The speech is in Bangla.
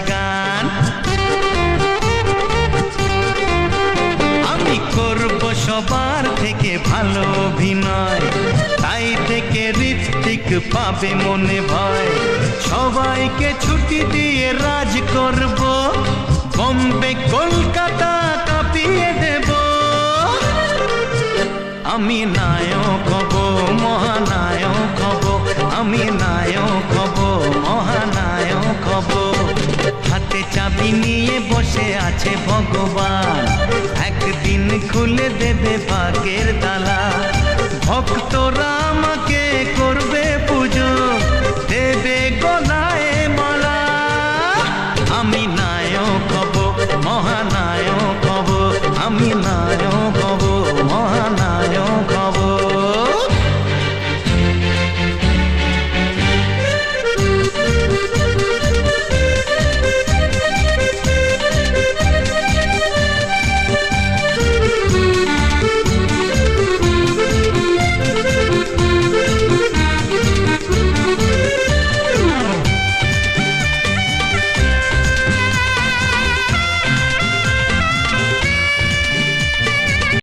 গান। আমি করব সবার থেকে ভালো অভিনয়। তাই থেকে ঋত্বিক পাবে মনে ভয়। সবাইকে ছুটি দিয়ে রাজ করব। বম্বে, কলকাতা কাঁপিয়ে দেব। আমি নায়ক হব, মহানায়ক হব। আমি নায়ক চাবি নিয়ে বসে আছে ভগবান। একদিন খুলে দেবে পাকের তালা। ভক্তরা